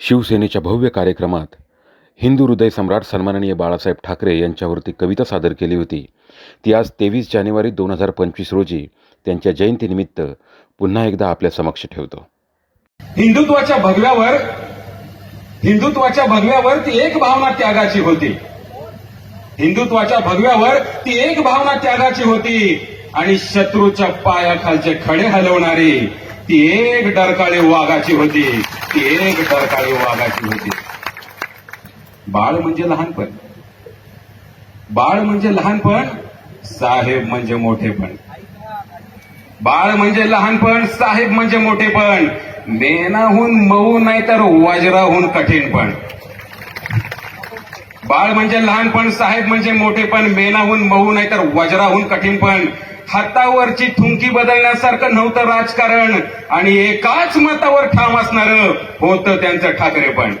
शिवसेनेच्या भव्य कार्यक्रमात हिंदू हृदय सम्राट सन्माननीय बाळासाहेब ठाकरे यांच्यावरती कविता सादर केली होती. ती आज तेवीस जानेवारी दोन हजार पंचवीस रोजी त्यांच्या जयंतीनिमित्त पुन्हा एकदा आपल्या समक्ष ठेवतो. हिंदुत्वाच्या भगव्यावर हिंदुत्वाच्या भगव्यावर ती एक भावना त्यागाची होती. हिंदुत्वाच्या भगव्यावर ती एक भावना त्यागाची होती आणि शत्रूच्या पायाखालचे खडे हलवणारी ती एक डरकाळी वाघाची होती. ती एक डरकाळी वाघाची होती. बाळ म्हणजे लहानपण. बाळ म्हणजे लहानपण साहेब म्हणजे मोठेपण. बाळ म्हणजे लहानपण साहेब म्हणजे मोठेपण. मेनाहून मऊ नाही तर वज्राहून कठीणपण. बाळ म्हणजे लहानपण साहेब म्हणजे मोठेपण. मेनाहून मऊ नाही तर वज्राहून कठीणपण. हातावरची थुंकी बदलण्यासारखं नव्हतं राजकारण. आणि एकाच मतावर ठाम असणारं होतं त्यांचं ठाकरे पण.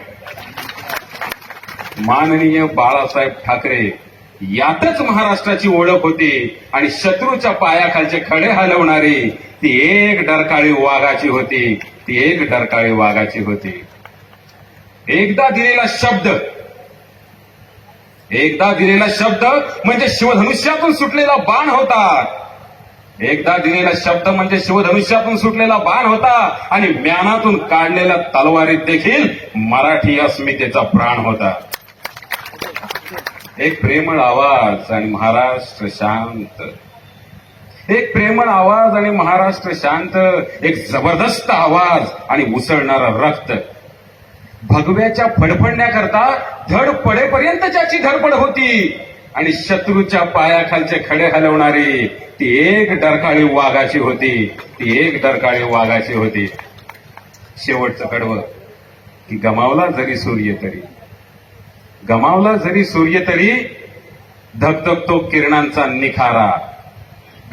माननीय बाळासाहेब ठाकरे यातच महाराष्ट्राची ओळख होती आणि शत्रूच्या पायाखालचे खडे हलवणारी ती एक डरकाळी वाघाची होती ती एक डरकाळी वाघाची होती. एकदा दिलेला शब्द एकदा दिलेला शब्द म्हणजे शिवधनुष्यातून सुटलेला बाण होता. एकदा दिलेला शब्द म्हणजे शिवधनुष्यातून सुटलेला बाण होता आणि म्यानातून काढलेल्या तलवारीत देखील मराठी अस्मितेचा प्राण होता. एक प्रेमळ आवाज आणि महाराष्ट्र शांत. एक प्रेमळ आवाज आणि महाराष्ट्र शांत. एक जबरदस्त आवाज आणि उसळणारा रक्त. भगव्याच्या फडफडण्याकरता धड पडेपर्यंत ज्याची धडपड होती. आणि शत्रूच्या पायाखालचे खडे हलवणारी ती एक डरकाळी वाघाची होती. ती एक डरकाळी वाघाची होती. शेवटचं कडवं. की गमावला जरी सूर्य तरी. गमावला जरी सूर्य तरी धगधगतो किरणांचा निखारा.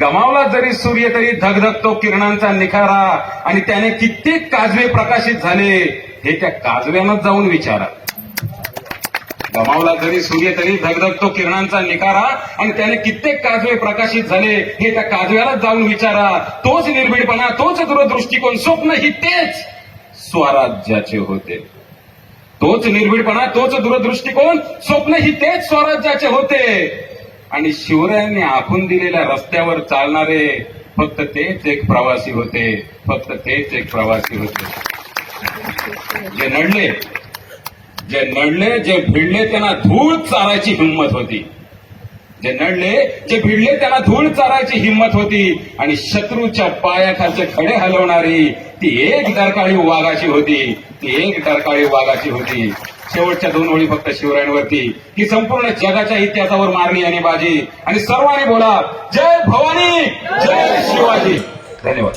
गमावला जरी सूर्य तरी धगधगतो किरणांचा निखारा. आणि त्याने कित्येक काजवे प्रकाशित झाले. हे त्या काजव्यानं जाऊन विचारा. गमावला जरी सूर्य तरी धगधगतो किरणांचा निकारा आणि त्याने कित्येक काजवे प्रकाशित झाले. हे त्या काजव्यालाच जाऊन विचारा. तोच निर्भीडपणा तोच दूरदृष्टिकोन स्वप्न ही तेच स्वराज्याचे होते. तोच निर्भीडपणा तोच दूरदृष्टिकोन स्वप्न ही तेच स्वराज्याचे होते. आणि शिवरायांनी आखून दिलेल्या रस्त्यावर चालणारे फक्त तेच एक प्रवासी होते. फक्त तेच एक प्रवासी होते. जे नडले जे नडले जे भिडले त्यांना धूळ चारायची हिंमत होती. जे नडले जे भिडले त्यांना धूळ चारायची हिंमत होती. आणि शत्रूच्या पायाखालचे खडे हलवणारी ती एक दरकाळी वाघाची होती. ती एक दरकाळी वाघाची होती. शेवटच्या दोन ओळी फक्त शिवरायांवरती. ही संपूर्ण जगाच्या इतिहासावर मारणी आणि बाजी. आणि सर्वांनी बोला जय भवानी जय शिवाजी. धन्यवाद.